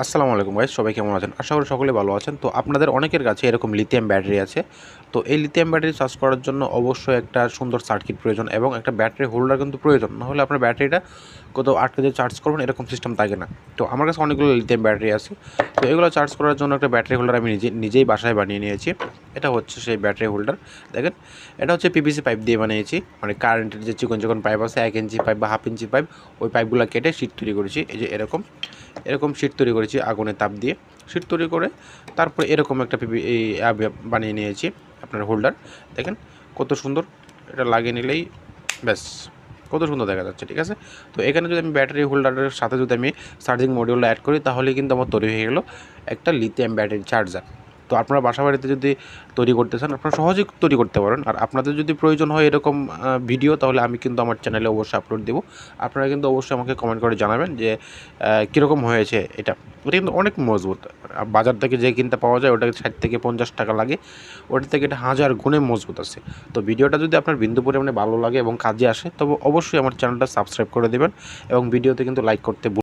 আসসালামু আলাইকুম ভাই সবাই কেমন আছেন? আশা করি সকলে ভালো আছেন। তো আপনাদের অনেকের কাছে এরকম লিথিয়াম ব্যাটারি আছে। তো এই লিথিয়াম ব্যাটারি চার্জ করার জন্য অবশ্যই একটা সুন্দর সার্কিট প্রয়োজন এবং একটা ব্যাটারি হোল্ডার কিন্তু প্রয়োজন। নাহলে আপনার ব্যাটারিটা কোথাও আটকে দিয়ে চার্জ করবেন, এরকম সিস্টেম থাকে না। তো আমার কাছে অনেকগুলো লিথিয়াম ব্যাটারি আছে। তো এগুলো চার্জ করার জন্য একটা ব্যাটারি হোল্ডার আমি নিজে, নিজেই বাসায় বানিয়ে নিয়েছি। এটা হচ্ছে সেই ব্যাটারি হোল্ডার দেখেন, এটা হচ্ছে পিভিসি পাইপ দিয়ে বানিয়েছি। মানে কারেন্টের যে চিকন চিকন পাইপ আছে, এক ইঞ্চি পাইপ বা হাফ ইঞ্চি পাইপ ওই পাইপগুলো কেটে শীট তৈরি করেছি। এই যে এরকম। এরকম শীট তৈরি করেছি আগুনের তাপ দিয়ে। শীট তৈরি করে তারপরে এরকম একটা পিপি বানিয়ে নিয়েছি আপনার হোল্ডার। দেখেন কত সুন্দর এটা লাগিয়ে নিলেই ব্যাস, কত সুন্দর দেখা যাচ্ছে, ঠিক আছে? তো এখানে যদি আমি ব্যাটারি হোল্ডারের সাথে যদি আমি চার্জিং মডিউলটা অ্যাড করি তাহলে কিন্তু আমার তৈরি হয়ে গেলো একটা লিথিয়াম ব্যাটারি চার্জার তো আপনারা বাসা বাড়িতে যদি তৈরি করতে চান, আপনারা সহজেই তৈরি করতে পারেন। আর আপনাদের যদি প্রয়োজন হয় এরকম ভিডিও, তাহলে আমি কিন্তু আমার চ্যানেলে অবশ্যই আপলোড দেবো। আপনারা কিন্তু অবশ্যই আমাকে কমেন্ট করে জানাবেন যে কীরকম হয়েছে এটা। ওটা কিন্তু অনেক মজবুত। বাজার থেকে যে কিনতে পাওয়া যায়, ওটাকে ষাট থেকে পঞ্চাশ টাকা লাগে। ওটা থেকে এটা হাজার গুণে মজবুত আছে। তো ভিডিওটা যদি আপনার বিন্দু পরিমাণে ভালো লাগে এবং কাজে আসে, তবে অবশ্যই আমার চ্যানেলটা সাবস্ক্রাইব করে দেবেন এবং ভিডিওতে কিন্তু লাইক করতে